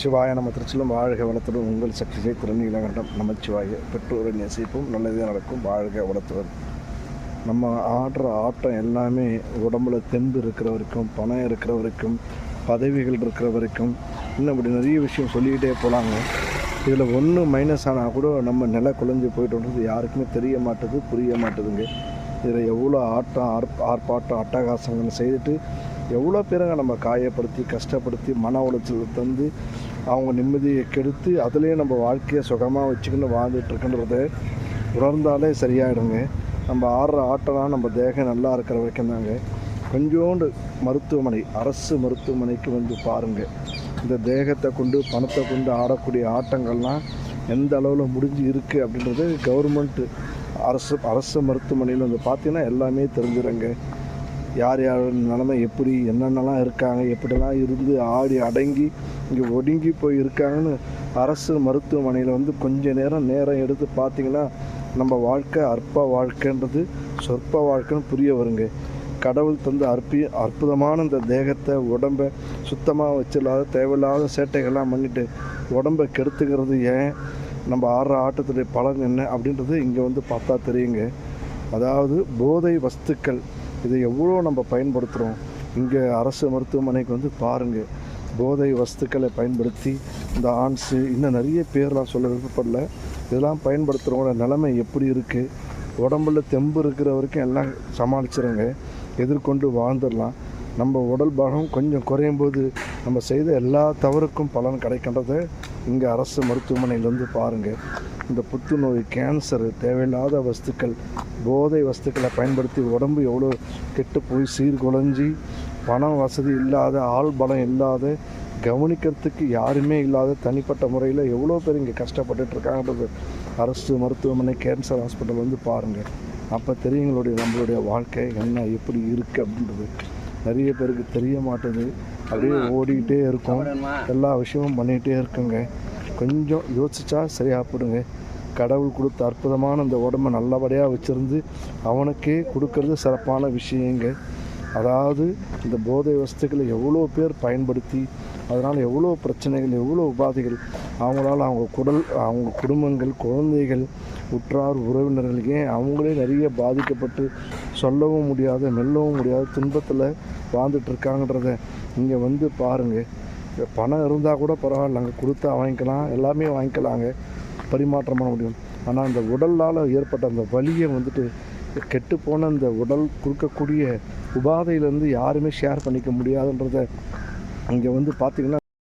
சிவாய நம்ம திருச்சிலும் வாழ்க வளத்துடன். உங்கள் சக்தி ஜெய் திருநீலகண்டம். நமச்சிவாய பெற்றோரை நேசிப்போம். நல்லதே நடக்கும். வாழ்க வளத்துடன். நம்ம ஆடுற ஆட்டம் எல்லாமே உடம்புல தெம்பு இருக்கிற வரைக்கும் பணம் இருக்கிற வரைக்கும் பதவிகள் இருக்கிற வரைக்கும் இன்னும் இப்படி நிறைய விஷயம் சொல்லிக்கிட்டே போகலாங்க இதில் ஒன்று மைனஸ் ஆனால் கூட நம்ம நில குழஞ்சி போயிட்டோன்றது யாருக்குமே தெரிய மாட்டுது புரிய மாட்டுதுங்க. இதில் எவ்வளோ ஆட்டம் ஆர் ஆர்ப்பாட்டம் அட்டகாசங்கள் செய்துட்டு எவ்வளோ பேருங்க நம்ம காயப்படுத்தி கஷ்டப்படுத்தி மன உளைச்சல் தந்து அவங்க நிம்மதியை கெடுத்து அதுலேயே நம்ம வாழ்க்கையை சுகமாக வச்சுக்கின்னு வாழ்ந்துட்டுருக்குன்றத உணர்ந்தாலே சரியாயிடுங்க. நம்ம ஆடுற ஆட்டம்லாம் நம்ம தேகம் நல்லா இருக்கிற வரைக்கும் தாங்க. கொஞ்சோண்டு மருத்துவமனை அரசு மருத்துவமனைக்கு வந்து பாருங்கள் இந்த தேகத்தை கொண்டு பணத்தை கொண்டு ஆடக்கூடிய ஆட்டங்கள்லாம் எந்த அளவில் முடிஞ்சு இருக்குது அப்படின்றது கவர்மெண்ட்டு அரசு அரசு மருத்துவமனையில் வந்து பார்த்தீங்கன்னா எல்லாமே தெரிஞ்சுருங்க. யார் யார் நிலமை எப்படி என்னென்னலாம் இருக்காங்க எப்படிலாம் இருந்து ஆடி அடங்கி இங்கே ஒடுங்கி போய் இருக்காங்கன்னு அரசு மருத்துவமனையில் வந்து கொஞ்ச நேரம் நேரம் எடுத்து பார்த்தீங்கன்னா நம்ம வாழ்க்கை அற்ப வாழ்க்கைன்றது சொற்ப வாழ்க்கைன்னு புரிய வருங்க. கடவுள் தந்த அற்பி அற்புதமான இந்த தேகத்தை உடம்பை சுத்தமாக வச்சிடலாத தேவையில்லாத சேட்டைகள்லாம் பண்ணிட்டு உடம்பை கெடுத்துக்கிறது ஏன் நம்ம ஆடுற ஆட்டத்துடைய பலன் என்ன அப்படின்றது இங்கே வந்து பார்த்தா தெரியுங்க. அதாவது போதை வஸ்துக்கள் இதை எவ்வளோ நம்ம பயன்படுத்துகிறோம்? இங்கே அரசு மருத்துவமனைக்கு வந்து பாருங்கள் போதை வஸ்துக்களை பயன்படுத்தி இந்த ஆன்ஸு இன்னும் நிறைய பேர்லாம் சொல்ல விருப்பப்படல. இதெல்லாம் பயன்படுத்துகிறவங்களோட நிலைமை எப்படி இருக்குது உடம்புல தெம்பு இருக்கிற வரைக்கும் எல்லாம் சமாளிச்சிருங்க. எதிர்கொண்டு வாழ்ந்துடலாம். நம்ம உடல் பாகம் கொஞ்சம் குறையும் போது நம்ம செய்த எல்லா தவறுக்கும் பலன் கிடைக்கின்றதை இங்கே அரசு மருத்துவமனையில் வந்து பாருங்கள் இந்த புற்றுநோய் கேன்சர் தேவையில்லாத வஸ்துக்கள் போதை வஸ்துக்களை பயன்படுத்தி உடம்பு எவ்வளோ கெட்டு போய் சீர்குலைஞ்சி பணம் வசதி இல்லாத ஆள் பலம் இல்லாத கவனிக்கிறதுக்கு யாருமே இல்லாத தனிப்பட்ட முறையில் எவ்வளோ பேர் இங்கே கஷ்டப்பட்டுட்ருக்காங்கன்றது அரசு மருத்துவமனை கேன்சர் ஹாஸ்பிட்டல் வந்து பாருங்கள் அப்போ தெரியுங்களுடைய நம்மளுடைய வாழ்க்கை என்ன எப்படி இருக்குது அப்படின்றது. நிறைய பேருக்கு தெரிய மாட்டேங்குது. அப்படியே ஓடிக்கிட்டே இருக்கும். எல்லா விஷயமும் பண்ணிகிட்டே இருக்குங்க. கொஞ்சம் யோசிச்சா சரியாக போடுங்க. கடவுள் கொடுத்த அற்புதமான இந்த உடம்பை நல்லபடியாக வச்சுருந்து அவனுக்கே கொடுக்கறது சிறப்பான விஷயங்க. அதாவது இந்த போதை வஸ்துக்களை எவ்வளோ பேர் பயன்படுத்தி அதனால் எவ்வளோ பிரச்சனைகள் எவ்வளோ உபாதைகள் அவங்களால் அவங்க குடல் அவங்க குடும்பங்கள் குழந்தைகள் உற்றார் உறவினர்கள் ஏன் அவங்களே நிறைய பாதிக்கப்பட்டு சொல்லவும் முடியாத மெல்லவும் முடியாத துன்பத்தில் வாழ்ந்துட்டுருக்காங்கன்றத இங்கே வந்து பாருங்கள் பணம் இருந்தால் கூட பரவாயில்ல அங்கே கொடுத்தா வாங்கிக்கலாம் எல்லாமே வாங்கிக்கலாங்க. பரிமாற்றம் பண்ண முடியும். ஆனால் அந்த உடலால் ஏற்பட்ட அந்த வலியை வந்துட்டு கெட்டுப்போன அந்த உடல் கொடுக்கக்கூடிய உபாதையிலேருந்து யாருமே ஷேர் பண்ணிக்க முடியாதுன்றத இங்கே வந்து பார்த்திங்கன்னா